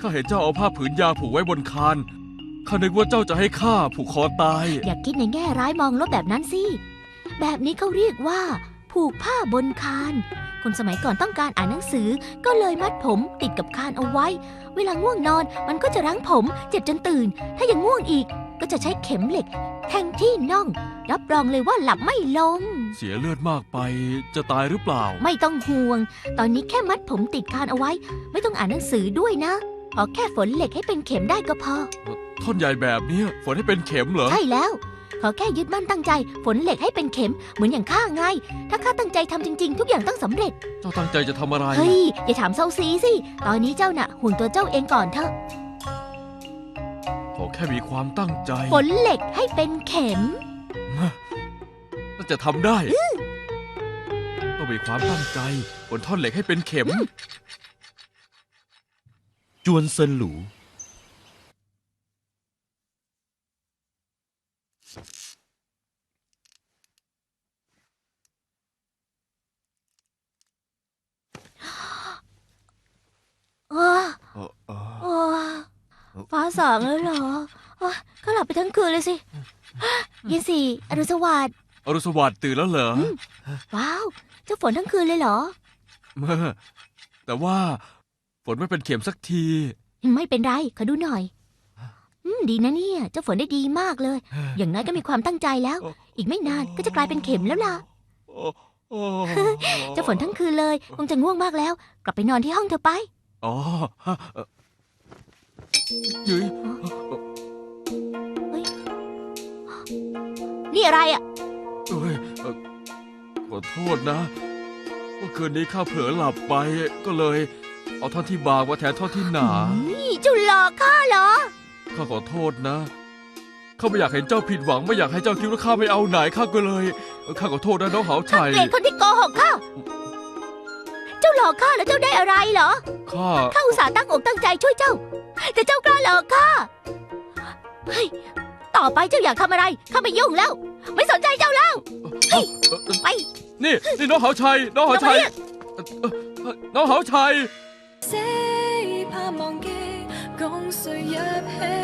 ข้าเห็นเจ้าเอาผ้าผืนยาผูกไว้บนคานข้านึกว่าเจ้าจะให้ข้าผูกคอตาย อย่าคิดในแง่ร้ายมองลบแบบนั้นสิ แบบนี้เขาเรียกว่า ผูกผ้าบนคาน คนสมัยก่อนต้องการอ่านหนังสือ ก็เลยมัดผมติดกับคานเอาไว้ เวลาง่วงนอนมันก็จะรั้งผม เจ็บจนตื่น ถ้ายังง่วงอีก ก็จะใช้เข็มเหล็ก แทงที่น่อง รับรองเลยว่าหลับไม่ลง เสียเลือดมากไปจะตายหรือเปล่า ไม่ต้องห่วง ตอนนี้แค่มัดผมติดคานเอาไว้ ไม่ต้องอ่านหนังสือด้วยนะ ขอแค่ฝนเหล็กให้เป็นเข็มได้ก็พอ ท่อนใหญ่แบบเนี้ยฝนให้เป็นเข็มเหรอ ใช่แล้ว ขอแค่ยึดมั่นตั้งใจ ฝนเหล็กให้เป็นเข็ม เหมือนอย่างข้าไง ถ้าข้าตั้งใจทำจริง ๆ ทุกอย่างต้องสำเร็จ เจ้าตั้งใจจะทำอะไร เฮ้ย อย่าถามเซาซีสิ ตอนนี้เจ้าน่ะห่วงตัวเจ้าเองก่อนเถอะขอแค่มีความตั้งใจฝนเหล็กให้เป็นเข็ม น่าจะทำได้ ต้องมีความตั้งใจบนท่อนเหล็กให้เป็นเข็ม จวนเซินหลู อ้า เออเออ อ้า ฟ้าสางแล้วเหรออ้าก็หลับไปทั้งคืนเลยสิเย็นสี่อรุณสวัสดิ์อรุณสวัสดิ์ตื่นแล้วเหรอว้าวเจ้าฝนทั้งคืนเลยเหรอ เมื่อแต่ว่าฝนไม่เป็นเข็มสักที ไม่เป็นไรขอดูหน่อยอืมดีนะเนี่ยเจ้าฝนได้ดีมากเลย อย่างน้อยก็มีความตั้งใจแล้ว อีกไม่นานก็จะกลายเป็นเข็มแล้วล่ะโอ้โอ้เจ้าฝนทั้งคืนเลย คงจะง่วงมากแล้ว กลับไปนอนที่ห้องเธอไป อ๋อ ฮะเอ่อเฮ้ยนี่อะไรอะเอ้ยเอ่อขอโทษนะเมื่อคืนนี้ข้าเผลอหลับไปก็เลย เอาท่อนที่บางมาแทนท่อนที่หนา นี่เจ้าหลอกข้าเหรอ ข้าขอโทษนะ ข้าไม่อยากเห็นเจ้าผิดหวังไม่อยากให้เจ้าคิดว่าข้าไม่เอาไหนข้าก็เลยข้าขอโทษนะน้องเหาข้าชัยเกลียดคนที่โกหกข้าเจ้าห ลอกข้าแล้วเจ้าได้อะไรเหรอ ข้า ข้าอุตส่าห์ตั้งอกตั้งใจช่วยเจ้า แต่เจ้ากล้าหลอกข้า เฮ้ย ต่อไปเจ้าอยากทำอะไร ข้าไม่ยุ่งแล้ว ไม่สนใจเจ้าแล้ว เอ่อเอ่อ ไป นี่ นี่น้องเหาชัย น้องเหาชัยเอ่อเอ่อน้องเหาชัย 死怕忘记，共谁入戏？